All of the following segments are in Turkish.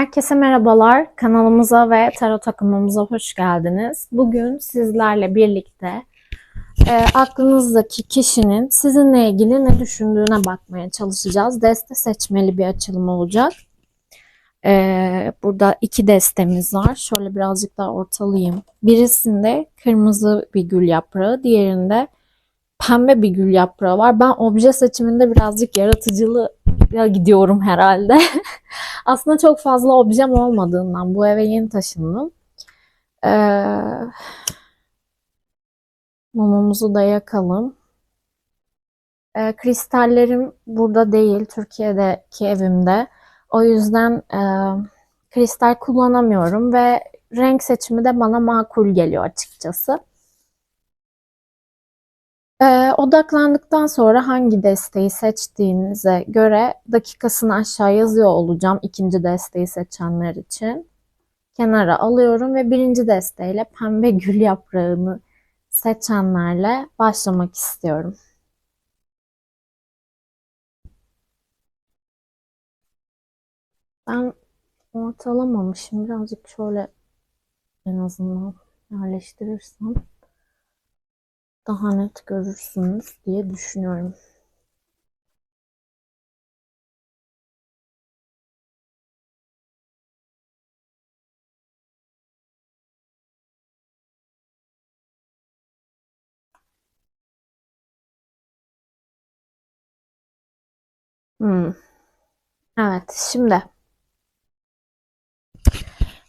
Herkese merhabalar. Kanalımıza ve tarot takımımıza hoş geldiniz. Bugün sizlerle birlikte e, aklınızdaki kişinin sizinle ilgili ne düşündüğüne bakmaya çalışacağız. Deste seçmeli bir açılım olacak. E, burada iki destemiz var. Şöyle birazcık daha ortalayayım. Birisinde kırmızı bir gül yaprağı, diğerinde pembe bir gül yaprağı var. Ben obje seçiminde birazcık yaratıcılığa gidiyorum herhalde. Aslında çok fazla objem olmadığından bu eve yeni taşındım. Ee, mumumuzu da yakalım. Ee, kristallerim burada değil, Türkiye'deki evimde. O yüzden e, kristal kullanamıyorum ve renk seçimi de bana makul geliyor açıkçası. Ee, odaklandıktan sonra hangi desteği seçtiğinize göre dakikasını aşağı yazıyor olacağım ikinci desteği seçenler için. Kenara alıyorum ve birinci desteğiyle pembe gül yaprağını seçenlerle başlamak istiyorum. Ben ortalamamışım. Birazcık şöyle en azından yerleştirirsem daha net görürsünüz diye düşünüyorum. Hmm. Evet, şimdi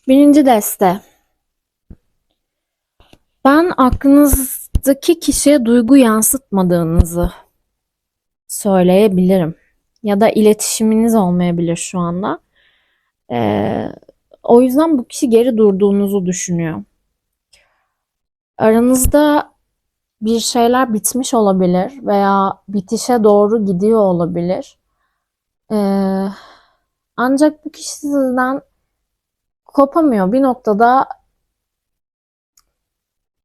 birinci deste. Ben aklınızdaki kişiye duygu yansıtmadığınızı söyleyebilirim. Ya da iletişiminiz olmayabilir şu anda. Ee, o yüzden bu kişi geri durduğunuzu düşünüyor. Aranızda bir şeyler bitmiş olabilir veya bitişe doğru gidiyor olabilir. Ee, ancak bu kişi sizden kopamıyor. Bir noktada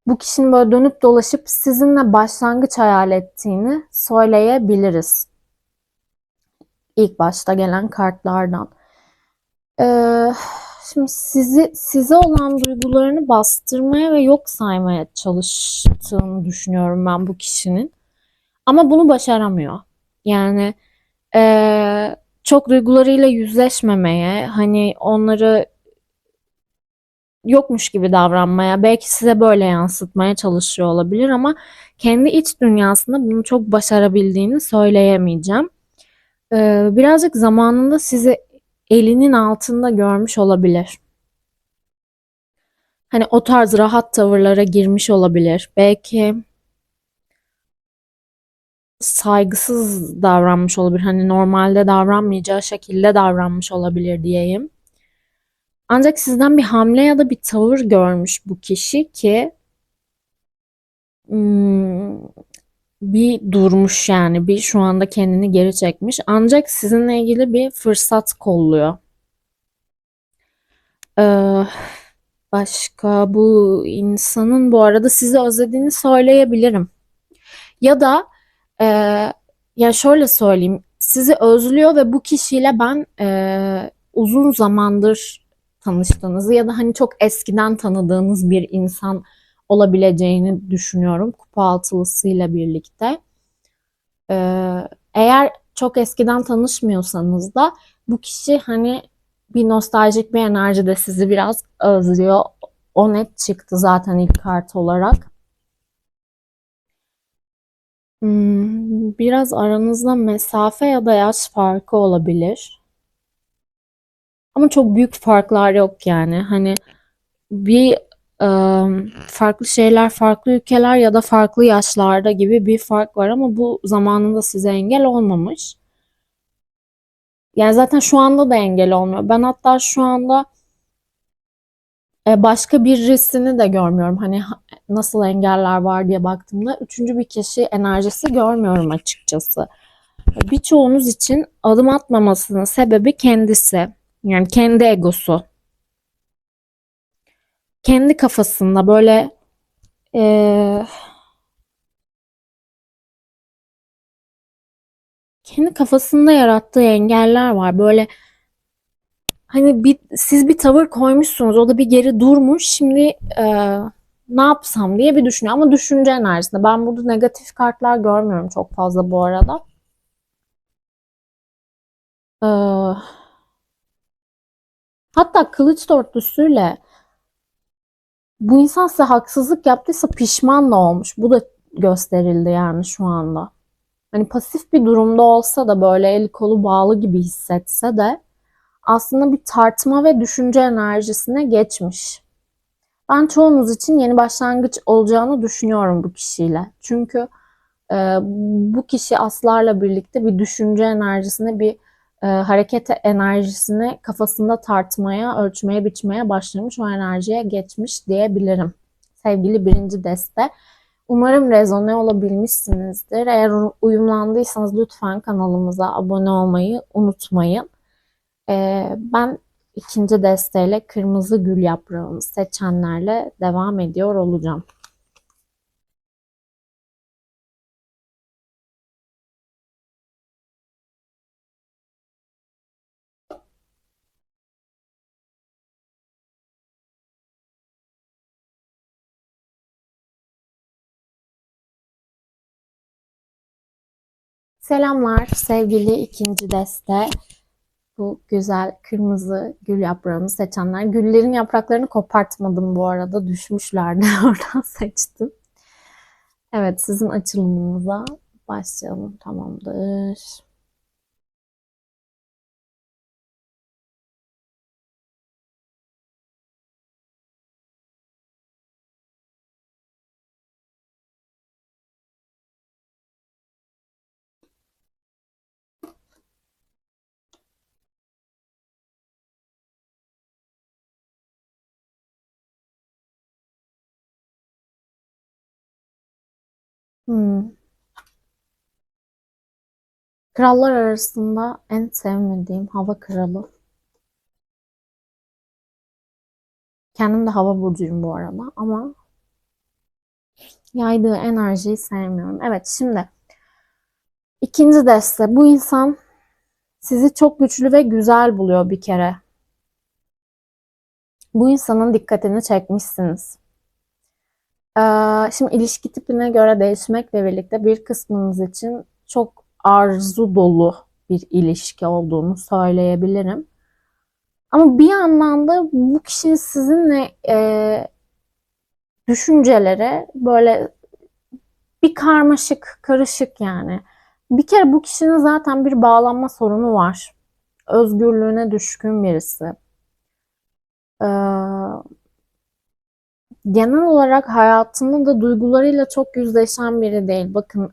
bu kişinin böyle dönüp dolaşıp sizinle başlangıç hayal ettiğini söyleyebiliriz. İlk başta gelen kartlardan. Ee, şimdi sizi size olan duygularını bastırmaya ve yok saymaya çalıştığını düşünüyorum ben bu kişinin. Ama bunu başaramıyor. Yani ee, çok duygularıyla yüzleşmemeye, hani onları yokmuş gibi davranmaya, belki size böyle yansıtmaya çalışıyor olabilir ama kendi iç dünyasında bunu çok başarabildiğini söyleyemeyeceğim. Ee, birazcık zamanında sizi elinin altında görmüş olabilir. Hani o tarz rahat tavırlara girmiş olabilir. Belki saygısız davranmış olabilir. Hani normalde davranmayacağı şekilde davranmış olabilir diyeyim. Ancak sizden bir hamle ya da bir tavır görmüş bu kişi ki hmm, bir durmuş yani bir şu anda kendini geri çekmiş. Ancak sizinle ilgili bir fırsat kolluyor. Ee, başka bu insanın bu arada sizi özlediğini söyleyebilirim. Ya da e, ya şöyle söyleyeyim sizi özlüyor ve bu kişiyle ben e, uzun zamandır tanıştığınızı ya da hani çok eskiden tanıdığınız bir insan olabileceğini düşünüyorum kupa altılısıyla birlikte. Ee, eğer çok eskiden tanışmıyorsanız da bu kişi hani bir nostaljik bir enerjide sizi biraz özlüyor. O net çıktı zaten ilk kart olarak. Hmm, biraz aranızda mesafe ya da yaş farkı olabilir. Ama çok büyük farklar yok yani. Hani bir e, farklı şeyler, farklı ülkeler ya da farklı yaşlarda gibi bir fark var ama bu zamanında size engel olmamış. Yani zaten şu anda da engel olmuyor. Ben hatta şu anda e, başka birisini de görmüyorum. Hani nasıl engeller var diye baktığımda üçüncü bir kişi enerjisi görmüyorum açıkçası. Birçoğunuz için adım atmamasının sebebi kendisi. Yani kendi egosu. Kendi kafasında böyle ee, kendi kafasında yarattığı engeller var. Böyle hani bir, siz bir tavır koymuşsunuz. O da bir geri durmuş. Şimdi e, ne yapsam diye bir düşünüyor. Ama düşünce enerjisinde. Ben burada negatif kartlar görmüyorum çok fazla bu arada. E, hatta kılıç dörtlüsüyle bu insan size haksızlık yaptıysa pişman da olmuş. Bu da gösterildi yani şu anda. Hani pasif bir durumda olsa da böyle el kolu bağlı gibi hissetse de aslında bir tartma ve düşünce enerjisine geçmiş. Ben çoğunuz için yeni başlangıç olacağını düşünüyorum bu kişiyle. Çünkü e, bu kişi aslarla birlikte bir düşünce enerjisine, bir e, hareket enerjisini kafasında tartmaya, ölçmeye, biçmeye başlamış. O enerjiye geçmiş diyebilirim. Sevgili birinci deste. Umarım rezone olabilmişsinizdir. Eğer uyumlandıysanız lütfen kanalımıza abone olmayı unutmayın. Ee, ben ikinci desteğiyle kırmızı gül yaprağını seçenlerle devam ediyor olacağım. Selamlar sevgili ikinci deste. Bu güzel kırmızı gül yaprağını seçenler. Güllerin yapraklarını kopartmadım bu arada. Düşmüşlerdi. Oradan seçtim. Evet sizin açılımınıza başlayalım. Tamamdır. Hmm. Krallar arasında en sevmediğim hava kralı. Kendim de hava burcuyum bu arada ama yaydığı enerjiyi sevmiyorum. Evet şimdi ikinci deste. Bu insan sizi çok güçlü ve güzel buluyor bir kere. Bu insanın dikkatini çekmişsiniz. Ee, şimdi ilişki tipine göre değişmekle birlikte bir kısmınız için çok arzu dolu bir ilişki olduğunu söyleyebilirim. Ama bir yandan da bu kişinin sizinle e, düşünceleri böyle bir karmaşık, karışık yani. Bir kere bu kişinin zaten bir bağlanma sorunu var. Özgürlüğüne düşkün birisi. Ee, genel olarak hayatında da duygularıyla çok yüzleşen biri değil. Bakın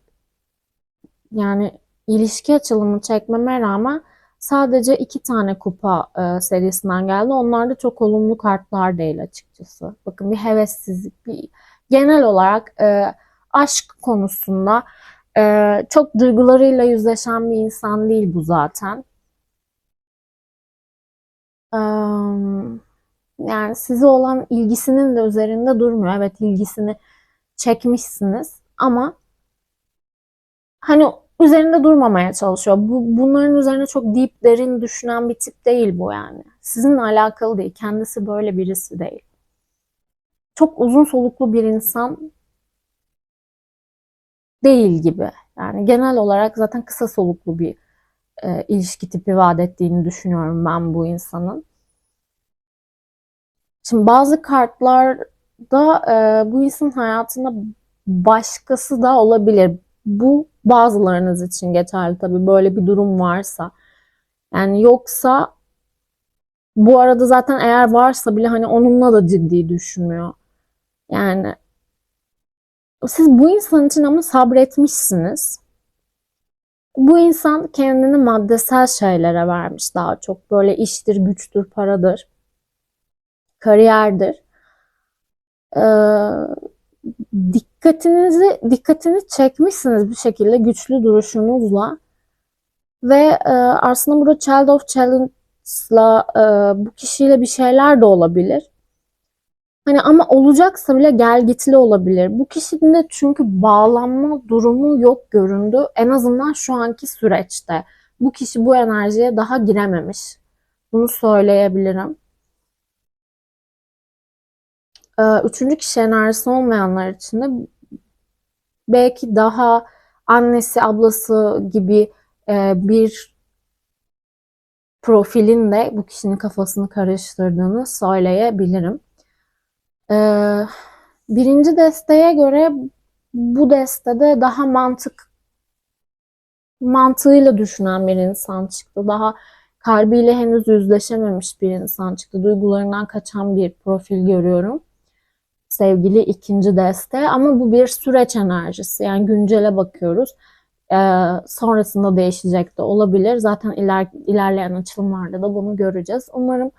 yani ilişki açılımı çekmeme rağmen sadece iki tane kupa e, serisinden geldi. Onlar da çok olumlu kartlar değil açıkçası. Bakın bir hevessizlik, bir genel olarak e, aşk konusunda e, çok duygularıyla yüzleşen bir insan değil bu zaten. Um, yani size olan ilgisinin de üzerinde durmuyor. Evet ilgisini çekmişsiniz ama hani üzerinde durmamaya çalışıyor. Bu, bunların üzerine çok deep derin düşünen bir tip değil bu yani. Sizinle alakalı değil. Kendisi böyle birisi değil. Çok uzun soluklu bir insan değil gibi. Yani genel olarak zaten kısa soluklu bir e, ilişki tipi vaat ettiğini düşünüyorum ben bu insanın. Şimdi bazı kartlarda e, bu insanın hayatında başkası da olabilir. Bu bazılarınız için geçerli tabii böyle bir durum varsa. Yani yoksa bu arada zaten eğer varsa bile hani onunla da ciddi düşünmüyor. Yani siz bu insan için ama sabretmişsiniz. Bu insan kendini maddesel şeylere vermiş daha çok. Böyle iştir, güçtür, paradır kariyerdir. Ee, dikkatinizi dikkatini çekmişsiniz bir şekilde güçlü duruşunuzla ve e, aslında burada Child of Challenge'la e, bu kişiyle bir şeyler de olabilir. Hani ama olacaksa bile gel gitli olabilir. Bu kişinin de çünkü bağlanma durumu yok göründü. En azından şu anki süreçte. Bu kişi bu enerjiye daha girememiş. Bunu söyleyebilirim. Ee, Üçüncü kişi enerjisi olmayanlar için de belki daha annesi, ablası gibi e, bir profilin de bu kişinin kafasını karıştırdığını söyleyebilirim. Ee, birinci desteğe göre bu destede daha mantık mantığıyla düşünen bir insan çıktı. Daha kalbiyle henüz yüzleşememiş bir insan çıktı. Duygularından kaçan bir profil görüyorum. Sevgili ikinci deste ama bu bir süreç enerjisi. Yani güncele bakıyoruz. Ee, sonrasında değişecek de olabilir. Zaten iler, ilerleyen açılımlarda da bunu göreceğiz. Umarım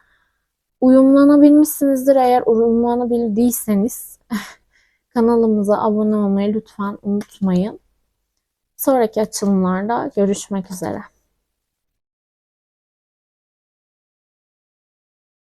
uyumlanabilmişsinizdir. Eğer uyumlanabildiyseniz kanalımıza abone olmayı lütfen unutmayın. Sonraki açılımlarda görüşmek üzere.